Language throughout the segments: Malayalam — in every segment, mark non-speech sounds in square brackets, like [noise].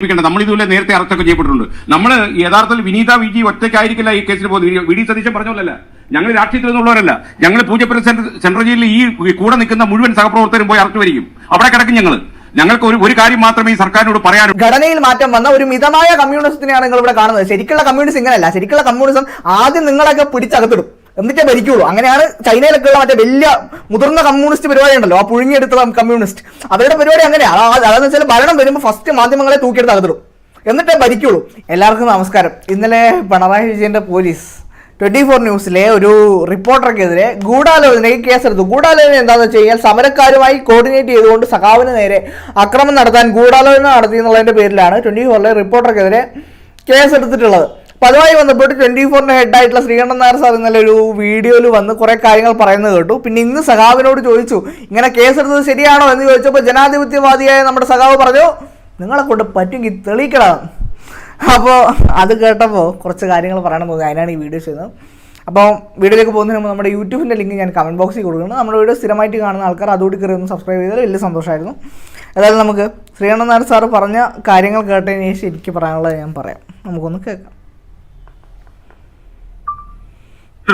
നമ്മൾ ഇതുപോലെ നേരത്തെ അറസ്റ്റൊക്കെ ചെയ്യപ്പെട്ടിട്ടുണ്ട്. നമ്മൾ യഥാർത്ഥത്തിൽ വിനീത വി ജി ഒറ്റയ്ക്കായിരിക്കില്ല ഈ കേസിൽ പോകുന്നത്. വി ഡി സതീശൻ പറഞ്ഞോലല്ല ഞങ്ങൾ രാഷ്ട്രീയത്തിൽ നിന്നുള്ളവരല്ല ഞങ്ങൾ പൂജപ്പുര സെൻട്രൽ ജയിലിൽ ഈ കൂടെ നിൽക്കുന്ന മുഴുവൻ സഹപ്രവർത്തകരും പോയി അറസ്റ്റ് വരിക്കും അവിടെ കിടക്കും ഞങ്ങൾ ഞങ്ങൾക്ക് ഒരു ഒരു കാര്യം മാത്രമേ ഈ സർക്കാരിനോട് പറയാനുള്ളൂ ഘടനയിൽ മാറ്റം വന്ന ഒരു മിതമായ കമ്മ്യൂണിസത്തിനെയാണ് നിങ്ങൾ ഇവിടെ കാണുന്നത്. ശരിക്കുള്ള കമ്മ്യൂണിസം ഇങ്ങനെയല്ല. ശരിക്കുള്ള കമ്മ്യൂണിസം ആദ്യം നിങ്ങളൊക്കെ പിടിച്ചകത്തിടും. എന്നിട്ടേ ഭരിക്കുള്ളൂ. അങ്ങനെയാണ് ചൈനയിലൊക്കെ ഉള്ള മറ്റേ വലിയ മുതിർന്ന കമ്മ്യൂണിസ്റ്റ് പരിപാടി ഉണ്ടല്ലോ ആ പുഴുങ്ങിയെടുത്ത കമ്മ്യൂണിസ്റ്റ്. അവരുടെ പരിപാടി അങ്ങനെയാണ് അതെന്ന് വെച്ചാൽ ഭരണം വരുമ്പോൾ ഫസ്റ്റ് മാധ്യമങ്ങളെ തൂക്കിയെടുത്ത് അകത്തിടും. എന്നിട്ടേ ഭരിക്കുള്ളൂ. എല്ലാവർക്കും നമസ്കാരം. ഇന്നലെ പിണറായി വിജയന്റെ പോലീസ് ട്വന്റി ഫോർ ന്യൂസിലെ ഒരു റിപ്പോർട്ടർക്കെതിരെ ഗൂഢാലോചനയ്ക്ക് കേസെടുത്തു. ഗൂഢാലോചന എന്താണെന്ന് വെച്ച് കഴിഞ്ഞാൽ സമരക്കാരുമായി കോർഡിനേറ്റ് ചെയ്തുകൊണ്ട് സഖാവിന് നേരെ അക്രമം നടത്താൻ ഗൂഢാലോചന നടത്തി എന്നുള്ളതിന്റെ പേരിലാണ് ട്വന്റി ഫോറിലെ റിപ്പോർട്ടർക്കെതിരെ കേസെടുത്തിട്ടുള്ളത്. അതുമായി ബന്ധപ്പെട്ട് ട്വന്റി ഫോറിന്റെ ഹെഡായിട്ടുള്ള ശ്രീകണ്ഠൻ നായർ സാർ ഇന്നലെ ഒരു വീഡിയോയിൽ വന്ന് കുറെ കാര്യങ്ങൾ പറയുന്നത് കേട്ടു. പിന്നെ ഇന്ന് സഖാവിനോട് ചോദിച്ചു ഇങ്ങനെ കേസെടുത്തത് ശരിയാണോ? എന്ന് ചോദിച്ചപ്പോൾ ജനാധിപത്യവാദിയായ നമ്മുടെ സഖാവ് പറഞ്ഞു നിങ്ങളെ കൊണ്ട് പറ്റുമെങ്കിൽ തെളിയിക്കണം. അപ്പോൾ അത് കേട്ടപ്പോൾ കുറച്ച് കാര്യങ്ങൾ പറയണം തോന്നി. അതിനാണ് ഈ വീഡിയോ ചെയ്യുന്നത്. അപ്പോൾ വീഡിയോയിലേക്ക് പോകുന്നതിന് മുമ്പ് നമ്മുടെ യൂട്യൂബിന്റെ ലിങ്ക് ഞാൻ കമന്റ് ബോക്സിൽ കൊടുക്കുന്നു നമ്മുടെ വീഡിയോ സ്ഥിരമായിട്ട് കാണുന്ന ആൾക്കാർ അതുകൂടി കയറി ഒന്ന് സബ്സ്ക്രൈബ് ചെയ്താൽ വലിയ സന്തോഷമായിരുന്നു. ഏതായാലും നമുക്ക് ശ്രീകണ്ഠൻ നായർ സാറ് പറഞ്ഞ കാര്യങ്ങൾ കേട്ടതിന് ശേഷം എനിക്ക് പറയാനുള്ളത് ഞാൻ പറയാം. നമുക്കൊന്ന് കേൾക്കാം.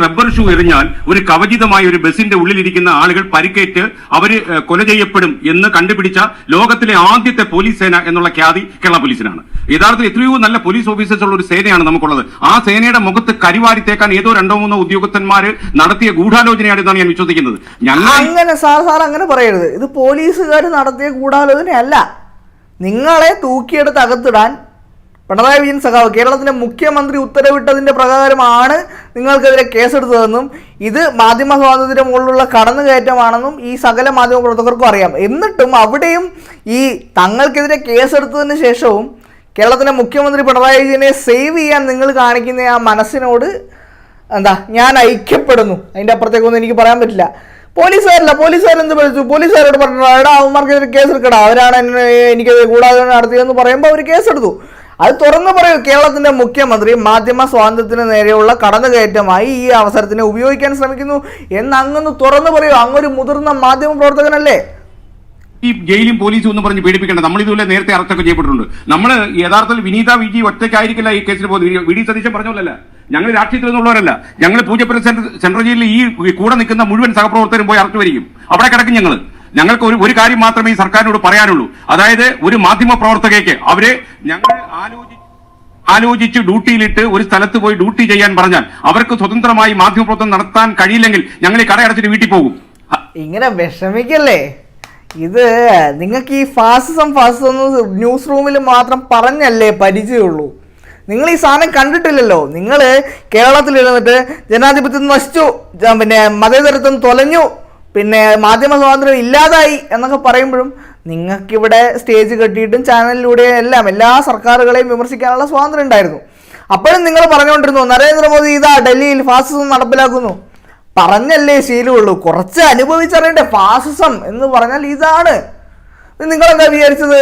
റബ്ബർ ഷൂ എറിഞ്ഞാൽ ഒരു കവചിതമായ ഒരു ബസിന്റെ ഉള്ളിലിരിക്കുന്ന ആളുകൾ പരിക്കേറ്റ് അവർ കൊല ചെയ്യപ്പെടും എന്ന് കണ്ടുപിടിച്ച ലോകത്തിലെ ആദ്യത്തെ പോലീസ് സേന എന്നുള്ള ഖ്യാതി കേരള പോലീസിനാണ്. യഥാർത്ഥത്തിൽ എത്രയോ നല്ല പോലീസ് ഓഫീസേഴ്സ് ഉള്ള ഒരു സേനയാണ് നമുക്കുള്ളത്. ആ സേനയുടെ മുഖത്ത് കരിവാരിത്തേക്കാൻ ഏതോ രണ്ടോ മൂന്നോ ഉദ്യോഗസ്ഥന്മാർ നടത്തിയ ഗൂഢാലോചനയാണെന്നാണ് ഞാൻ വിശ്വസിക്കുന്നത്. ഞങ്ങൾ അങ്ങനെ സാർ സാർ അങ്ങനെ പറയരുത്. ഇത് പോലീസുകാർ നടത്തിയ ഗൂഢാലോചനയല്ല. നിങ്ങളെ തൂക്കിയെടുത്ത് അകത്തിടാൻ പിണറായി വിജയൻ സഖാവ് കേരളത്തിന്റെ മുഖ്യമന്ത്രി ഉത്തരവിട്ടതിന്റെ പ്രകാരമാണ് നിങ്ങൾക്കെതിരെ കേസെടുത്തതെന്നും ഇത് മാധ്യമ സ്വാതന്ത്ര്യം മുകളിലുള്ള കടന്നുകയറ്റമാണെന്നും ഈ സകല മാധ്യമ പ്രവർത്തകർക്കും അറിയാം. എന്നിട്ടും അവിടെയും ഈ തങ്ങൾക്കെതിരെ കേസെടുത്തതിന് ശേഷവും കേരളത്തിലെ മുഖ്യമന്ത്രി പിണറായി വിജയനെ സേവ് ചെയ്യാൻ നിങ്ങൾ കാണിക്കുന്ന ആ മനസ്സിനോട് എന്താ ഞാൻ ഐക്യപ്പെടുന്നു. അതിന്റെ അപ്പുറത്തേക്കൊന്നും എനിക്ക് പറയാൻ പറ്റില്ല. പോലീസുകാരല്ല പോലീസുകാർ എന്ത് വിളിച്ചു പോലീസുകാരോട് പറഞ്ഞു എടാ അവന്മാർക്കെതിരെ കേസെടുക്കടാ. അവരാണ് എന്നെ എനിക്ക് കൂടാതെ നടത്തിയതെന്ന് പറയുമ്പോൾ അവർ കേസെടുത്തു. അത് തുറന്നു പറയൂ കേരളത്തിന്റെ മുഖ്യമന്ത്രി മാധ്യമ സ്വാതന്ത്ര്യത്തിന് നേരെയുള്ള കടന്നുകയറ്റമായി ഈ അവസരത്തിനെ ഉപയോഗിക്കാൻ ശ്രമിക്കുന്നു. എന്ന് അങ്ങൊന്ന് തുറന്നു പറയൂ അങ്ങൊരു മുതിർന്ന മാധ്യമ പ്രവർത്തകനല്ലേ? ഈ ജയിലും പോലീസും ഒന്നും പറഞ്ഞ് പീഡിപ്പിക്കേണ്ട. നമ്മൾ ഇതുപോലെ നേരത്തെ അറസ്റ്റൊക്കെ ചെയ്യപ്പെട്ടിട്ടുണ്ട്. നമ്മൾ യഥാർത്ഥത്തിൽ വിനീത വിജി ഒറ്റയ്ക്കായിരിക്കില്ല ഈ കേസിൽ പോകുന്നത്. വി ഡി സതീശൻ പറഞ്ഞോലല്ല ഞങ്ങൾ രാഷ്ട്രീയത്തിൽ നിന്നുള്ളവരല്ല ഞങ്ങൾ പൂജപ്പുര സെൻട്രൽ ജയിലിൽ ഈ കൂടെ നിൽക്കുന്ന മുഴുവൻ സഹപ്രവർത്തകരും പോയി അറസ്റ്റ് വരിക്കും അവിടെ കിടക്കും ഞങ്ങൾ ഞങ്ങൾക്ക് ഒരു ഒരു കാര്യം മാത്രമേ ഈ സർക്കാരിനോട് പറയാനുള്ളൂ. അതായത് ഒരു മാധ്യമ പ്രവർത്തകയ്ക്ക് അവരെ ഞങ്ങൾ ആലോചിച്ച് ആലോചിച്ച് ഡ്യൂട്ടിയിലിട്ട് ഒരു സ്ഥലത്ത് പോയി ഡ്യൂട്ടി ചെയ്യാൻ പറഞ്ഞാൽ അവർക്ക് സ്വതന്ത്രമായി മാധ്യമപ്രവർത്തനം നടത്താൻ കഴിയില്ലെങ്കിൽ ഞങ്ങൾ ഈ കടയടച്ചിട്ട് വീട്ടിൽ പോകും. ഇങ്ങനെ വിഷമിക്കല്ലേ? ഇത് നിങ്ങൾക്ക് ഈ ഫാസിസം ഫാസിസം ന്യൂസ് റൂമിൽ മാത്രം പറഞ്ഞല്ലേ പരിചയമുള്ളൂ. നിങ്ങൾ ഈ സാധനം കണ്ടിട്ടില്ലല്ലോ. നിങ്ങൾ കേരളത്തിൽ ഇരുന്നിട്ട് ജനാധിപത്യം നശിച്ചു. പിന്നെ മതേതരത്വം തൊലഞ്ഞു. പിന്നെ മാധ്യമ സ്വാതന്ത്ര്യം ഇല്ലാതായി എന്നൊക്കെ പറയുമ്പോഴും നിങ്ങൾക്കിവിടെ സ്റ്റേജ് കെട്ടിയിട്ടും ചാനലിലൂടെ എല്ലാം എല്ലാ സർക്കാരുകളെയും വിമർശിക്കാനുള്ള സ്വാതന്ത്ര്യം ഉണ്ടായിരുന്നു. അപ്പോഴും നിങ്ങൾ പറഞ്ഞുകൊണ്ടിരുന്നു നരേന്ദ്രമോദി ഇതാ ഡൽഹിയിൽ ഫാസിസം നടപ്പിലാക്കുന്നു. പറഞ്ഞല്ലേ ശീലമുള്ളൂ കുറച്ച് അനുഭവിച്ചറിയണ്ടേ ഫാസിസം എന്ന് പറഞ്ഞാൽ ഇതാണ്. ഇത് നിങ്ങളെന്താ വിചാരിച്ചത്?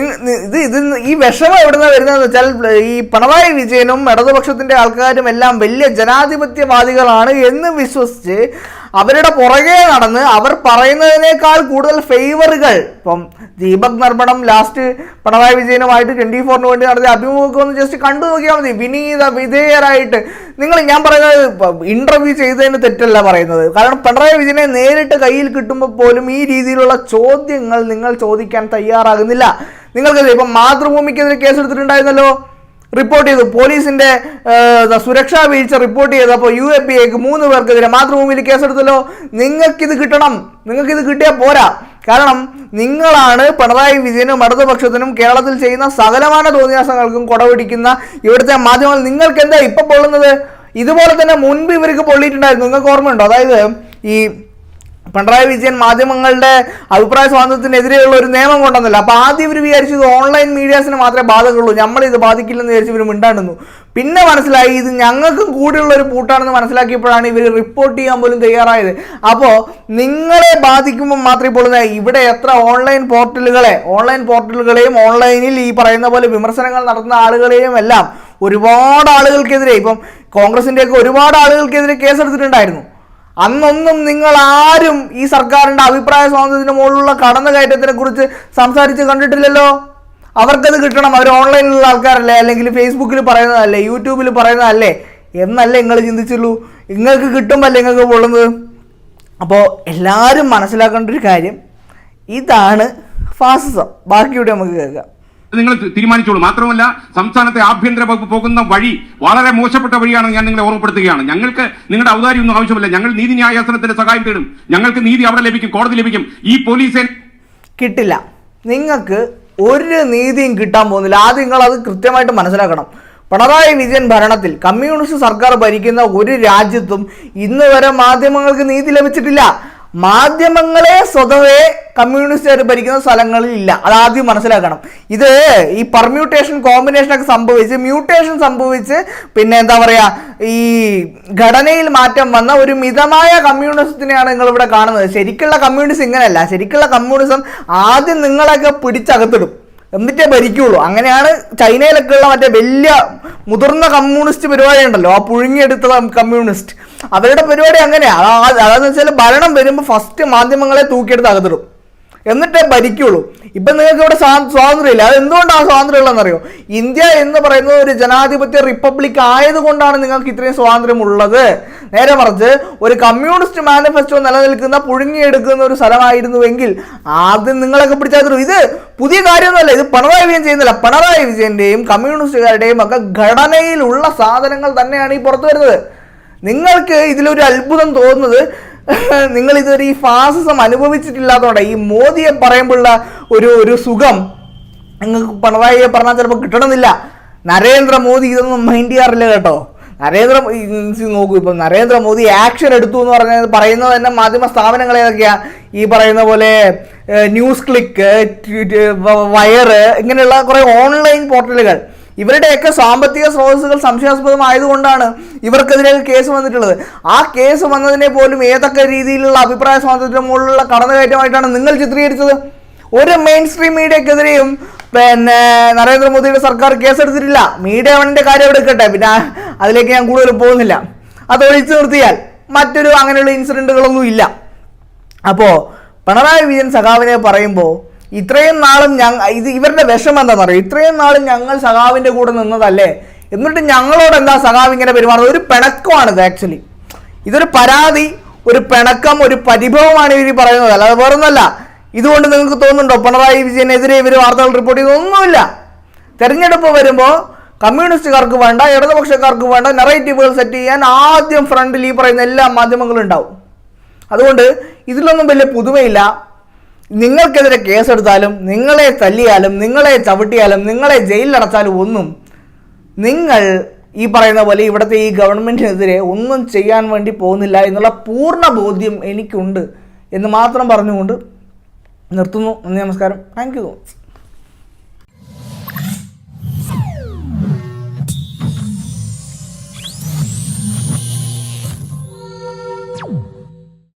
ഇത് ഇത് ഈ വിഷമം എവിടുന്ന വരുന്നതെന്ന് വെച്ചാൽ ഈ പിണറായി വിജയനും ഇടതുപക്ഷത്തിന്റെ ആൾക്കാരും എല്ലാം വലിയ ജനാധിപത്യവാദികളാണ് എന്ന് വിശ്വസിച്ച് അവരുടെ പുറകെ നടന്ന് അവർ പറയുന്നതിനേക്കാൾ കൂടുതൽ ഫേവറുകൾ ഇപ്പം ദീപക് നർമ്മണം ലാസ്റ്റ് പിണറായി വിജയനുമായിട്ട് ട്വന്റി ഫോറിന് വേണ്ടി നടത്തിയ അഭിമുഖം ഒന്ന് ജസ്റ്റ് കണ്ടു നോക്കിയാൽ മതി. വിനീത വിധേയരായിട്ട്. നിങ്ങൾ ഞാൻ പറയുന്നത് ഇന്റർവ്യൂ ചെയ്തതിന് തെറ്റല്ല പറയുന്നത്. കാരണം പിണറായി വിജയനെ നേരിട്ട് കയ്യിൽ കിട്ടുമ്പോൾ പോലും ഈ രീതിയിലുള്ള ചോദ്യങ്ങൾ നിങ്ങൾ ചോദിക്കാൻ തയ്യാറാകുന്നില്ല. നിങ്ങൾക്ക് ഇപ്പം മാതൃഭൂമിക്കെതിരെ കേസെടുത്തിട്ടുണ്ടായിരുന്നല്ലോ റിപ്പോർട്ട് ചെയ്തു. പോലീസിന്റെ സുരക്ഷാ വീഴ്ച റിപ്പോർട്ട് ചെയ്തപ്പോൾ യു എ പി എക്ക് മൂന്ന് പേർക്കെതിരെ മാതൃഭൂമിയിൽ കേസെടുത്തല്ലോ. നിങ്ങൾക്കിത് കിട്ടണം. നിങ്ങൾക്കിത് കിട്ടിയാൽ പോരാ. കാരണം നിങ്ങളാണ് പിണറായി വിജയനും ഇടതുപക്ഷത്തിനും കേരളത്തിൽ ചെയ്യുന്ന സകലമാന തോന്നിയാസങ്ങൾക്കും കൊടപിടിക്കുന്ന ഇവിടുത്തെ മാധ്യമങ്ങൾ നിങ്ങൾക്ക് എന്താ ഇപ്പൊ പൊള്ളുന്നത്? ഇതുപോലെ തന്നെ മുൻപ് ഇവർക്ക് പൊള്ളിയിട്ടുണ്ടായിരുന്നു. നിങ്ങൾക്ക് ഓർമ്മയുണ്ടോ? അതായത് ഈ പിണറായി വിജയൻ മാധ്യമങ്ങളുടെ അഭിപ്രായ സ്വാതന്ത്ര്യത്തിനെതിരെയുള്ള ഒരു നിയമം കൊണ്ടുവന്നില്ല അപ്പൊ ആദ്യം ഇവർ വിചാരിച്ചത് ഓൺലൈൻ മീഡിയാസിന് മാത്രമേ ബാധകമുള്ളൂ നമ്മൾ ഇത് ബാധിക്കില്ലെന്ന് വിചാരിച്ച് ഇവർ മിണ്ടാണ്ടുന്നു പിന്നെ മനസ്സിലായി ഇത് ഞങ്ങൾക്കും കൂടെയുള്ള ഒരു പൂട്ടാണെന്ന് മനസ്സിലാക്കിയപ്പോഴാണ് ഇവർ റിപ്പോർട്ട് ചെയ്യാൻ പോലും തയ്യാറായത്. അപ്പോൾ നിങ്ങളെ ബാധിക്കുമ്പോൾ മാത്രമേ ഇപ്പോൾ ഇവിടെ എത്ര ഓൺലൈൻ പോർട്ടലുകളെ ഓൺലൈൻ പോർട്ടലുകളെയും ഓൺലൈനിൽ ഈ പറയുന്ന പോലെ വിമർശനങ്ങൾ നടത്തുന്ന ആളുകളെയും എല്ലാം ഒരുപാട് ആളുകൾക്കെതിരെ ഇപ്പം കോൺഗ്രസിന്റെയൊക്കെ ഒരുപാട് ആളുകൾക്കെതിരെ കേസെടുത്തിട്ടുണ്ടായിരുന്നു. അന്നൊന്നും നിങ്ങൾ ആരും ഈ സർക്കാരിന്റെ അഭിപ്രായ സ്വാതന്ത്ര്യത്തിന് മുകളിലുള്ള കടന്നുകയറ്റത്തിനെ കുറിച്ച് സംസാരിച്ച് കണ്ടിട്ടില്ലല്ലോ? അവർക്കത് കിട്ടണം. അവർ ഓൺലൈനിലുള്ള ആൾക്കാരല്ലേ? അല്ലെങ്കിൽ ഫേസ്ബുക്കിൽ പറയുന്നതല്ലേ? യൂട്യൂബിൽ പറയുന്നതല്ലേ? എന്നല്ലേ നിങ്ങൾ ചിന്തിച്ചുള്ളൂ? നിങ്ങൾക്ക് കിട്ടുമ്പല്ലേ നിങ്ങൾക്ക് പൊള്ളുന്നത് അപ്പോൾ എല്ലാവരും മനസ്സിലാക്കേണ്ട ഒരു കാര്യം ഇതാണ് ഫാസിസം. ബാക്കിയൂടെ നമുക്ക് കേൾക്കാം. നിങ്ങൾ തീരുമാനിച്ചോളൂ. മാത്രമല്ല സംസ്ഥാനത്തെ ആഭ്യന്തര വകുപ്പ് പോകുന്ന വഴി വളരെ മോശപ്പെട്ട വഴിയാണെന്ന് ഞാൻ നിങ്ങളെ ഓർമ്മപ്പെടുത്തുകയാണ്. ഞങ്ങൾക്ക് നിങ്ങളുടെ ഔദാര്യമൊന്നും ആവശ്യമില്ല. ഞങ്ങൾ നീതി ന്യായാസനത്തിന്റെ സഹായം തേടും. ഞങ്ങൾക്ക് നീതി അവിടെ ലഭിക്കും കോടതി ലഭിക്കും. ഈ പോലീസ് കിട്ടില്ല. നിങ്ങൾക്ക് ഒരു നീതിയും കിട്ടാൻ പോകുന്നില്ല. ആദ്യം നിങ്ങൾ അത് കൃത്യമായിട്ട് മനസ്സിലാക്കണം. പിണറായി വിജയൻ ഭരണത്തിൽ കമ്മ്യൂണിസ്റ്റ് സർക്കാർ ഭരിക്കുന്ന ഒരു രാജ്യത്തും ഇന്ന് വരെ മാധ്യമങ്ങൾക്ക് നീതി ലഭിച്ചിട്ടില്ല. മാധ്യമങ്ങളെ സ്വതവേ കമ്മ്യൂണിസ്റ്റുകാർ ഭരിക്കുന്ന സ്ഥലങ്ങളിൽ ഇല്ല. അത് ആദ്യം മനസ്സിലാക്കണം. ഇത് ഈ പെർമ്യൂട്ടേഷൻ കോമ്പിനേഷൻ ഒക്കെ സംഭവിച്ച് മ്യൂട്ടേഷൻ സംഭവിച്ച് പിന്നെ എന്താ പറയുക ഈ ഘടനയിൽ മാറ്റം വന്ന ഒരു മിതമായ കമ്മ്യൂണിസത്തിനെയാണ് നിങ്ങൾ ഇവിടെ കാണുന്നത്. ശരിക്കുള്ള കമ്മ്യൂണിസം ഇങ്ങനെയല്ല. ശരിക്കുള്ള കമ്മ്യൂണിസം ആദ്യം നിങ്ങളൊക്കെ പിടിച്ചകത്തിടും. എന്നിട്ടേ ഭരിക്കുള്ളൂ. അങ്ങനെയാണ് ചൈനയിലൊക്കെ ഉള്ള മറ്റേ വലിയ മുതിർന്ന കമ്മ്യൂണിസ്റ്റ് പരിപാടി ഉണ്ടല്ലോ ആ പുഴുങ്ങിയെടുത്ത കമ്മ്യൂണിസ്റ്റ്. അവരുടെ പരിപാടി അങ്ങനെയാണ് അതെന്ന് വെച്ചാൽ ഭരണം വരുമ്പോൾ ഫസ്റ്റ് മാധ്യമങ്ങളെ തൂക്കിയെടുത്ത് അകത്തിടും. എന്നിട്ടേ ഭരിക്കുള്ളൂ. ഇപ്പം നിങ്ങൾക്ക് ഇവിടെ സ്വാതന്ത്ര്യം സ്വാതന്ത്ര്യമില്ല. അത് എന്തുകൊണ്ടാണ് സ്വാതന്ത്ര്യം ഉള്ളതെന്നറിയോ ഇന്ത്യ എന്ന് പറയുന്നത് ഒരു ജനാധിപത്യ റിപ്പബ്ലിക് ആയതുകൊണ്ടാണ് നിങ്ങൾക്ക് ഇത്രയും സ്വാതന്ത്ര്യം ഉള്ളത് നേരെ മറിച്ച് ഒരു കമ്മ്യൂണിസ്റ്റ് മാനിഫെസ്റ്റോ നിലനിൽക്കുന്ന പുഴുങ്ങിയെടുക്കുന്ന ഒരു സ്ഥലമായിരുന്നുവെങ്കിൽ ആദ്യം നിങ്ങളൊക്കെ പിടിച്ചാൽ ഇത് പുതിയ കാര്യമൊന്നുമല്ല. ഇത് പിണറായി വിജയൻ ചെയ്യുന്നില്ല. പിണറായി വിജയന്റെയും കമ്മ്യൂണിസ്റ്റുകാരുടെയും ഒക്കെ ഘടനയിലുള്ള സാധനങ്ങൾ തന്നെയാണ് ഈ പുറത്തു വരുന്നത്. നിങ്ങൾക്ക് ഇതിലൊരു അത്ഭുതം തോന്നുന്നത് [laughs] നിങ്ങൾ ഇതുവരെ ഈ ഫാസിസം അനുഭവിച്ചിട്ടില്ലാത്തതുകൊണ്ട് ഈ മോദിയെ പറയുമ്പോഴുള്ള ഒരു ഒരു സുഖം നിങ്ങൾക്ക് പിണറായിയെ പറഞ്ഞാൽ ചിലപ്പോൾ കിട്ടണമെന്നില്ല. നരേന്ദ്രമോദി ഇതൊന്നും മൈൻഡ് ചെയ്യാറില്ല കേട്ടോ. നരേന്ദ്ര നോക്കൂ ഇപ്പം നരേന്ദ്രമോദി ആക്ഷൻ എടുത്തു എന്ന് പറഞ്ഞ പറയുന്നത് തന്നെ മാധ്യമ സ്ഥാപനങ്ങൾ ഏതൊക്കെയാണ് ഈ പറയുന്ന പോലെ ന്യൂസ് ക്ലിക്ക് വയറ് ഇങ്ങനെയുള്ള കുറേ ഓൺലൈൻ പോർട്ടലുകൾ. ഇവരുടെയൊക്കെ സാമ്പത്തിക സ്രോതസ്സുകൾ സംശയാസ്പദമായതുകൊണ്ടാണ് ഇവർക്കെതിരെ കേസ് വന്നിട്ടുള്ളത്. ആ കേസ് വന്നതിനെ പോലും ഏതൊക്കെ രീതിയിലുള്ള അഭിപ്രായ സ്വാതന്ത്ര്യം മുകളിലുള്ള കടന്നുകയറ്റമായിട്ടാണ് നിങ്ങൾ ചിത്രീകരിച്ചത്? ഒരു മെയിൻ സ്ട്രീം മീഡിയക്കെതിരെയും പിന്നെ നരേന്ദ്രമോദിയുടെ സർക്കാർ കേസെടുത്തിട്ടില്ല. മീഡിയ വണ്ണിന്റെ കാര്യം എടുക്കട്ടെ. പിന്നെ അതിലേക്ക് ഞാൻ കൂടുതൽ പോകുന്നില്ല. അത് ഒഴിച്ചു നിർത്തിയാൽ മറ്റൊരു അങ്ങനെയുള്ള ഇൻസിഡന്റുകളൊന്നും ഇല്ല. അപ്പോൾ പിണറായി വിജയൻ സഖാവിനെ പറയുമ്പോൾ ഇത്രയും നാളും ഞങ്ങൾ ഇത് ഇവരുടെ വിഷമം എന്താണെന്ന് അറിയോ ഇത്രയും നാളും ഞങ്ങൾ സഖാവിന്റെ കൂടെ നിന്നതല്ലേ? എന്നിട്ട് ഞങ്ങളോട് എന്താ സഖാവ് ഇങ്ങനെ പെരുമാറുന്നത്? ഒരു പിണക്കമാണിത് ആക്ച്വലി ഇതൊരു പരാതി ഒരു പിണക്കം ഒരു പരിഭവമാണ് ഇവർ പറയുന്നത്. അല്ലാതെ വേറൊന്നുമല്ല. ഇതുകൊണ്ട് നിങ്ങൾക്ക് തോന്നുന്നുണ്ടോ? പിണറായി വിജയനെതിരെ ഇവർ വാർത്തകൾ റിപ്പോർട്ട് ചെയ്തൊന്നുമില്ല തെരഞ്ഞെടുപ്പ് വരുമ്പോൾ കമ്മ്യൂണിസ്റ്റുകാർക്ക് വേണ്ട ഇടതുപക്ഷക്കാർക്ക് വേണ്ട നെറേറ്റീവുകൾ സെറ്റ് ചെയ്യാൻ ആദ്യം ഫ്രണ്ടിൽ ഈ പറയുന്ന എല്ലാ മാധ്യമങ്ങളും ഉണ്ടാവും. അതുകൊണ്ട് ഇതിലൊന്നും വലിയ പുതുമയില്ല. നിങ്ങൾക്കെതിരെ കേസെടുത്താലും നിങ്ങളെ തല്ലിയാലും നിങ്ങളെ ചവിട്ടിയാലും നിങ്ങളെ ജയിലിലടച്ചാലും ഒന്നും നിങ്ങൾ ഈ പറയുന്ന പോലെ ഇവിടുത്തെ ഈ ഗവൺമെന്റിനെതിരെ ഒന്നും ചെയ്യാൻ വേണ്ടി പോകുന്നില്ല എന്നുള്ള പൂർണ ബോധ്യം എനിക്കുണ്ട് എന്ന് മാത്രം പറഞ്ഞുകൊണ്ട് നിർത്തുന്നു. നന്ദി നമസ്കാരം. Thank you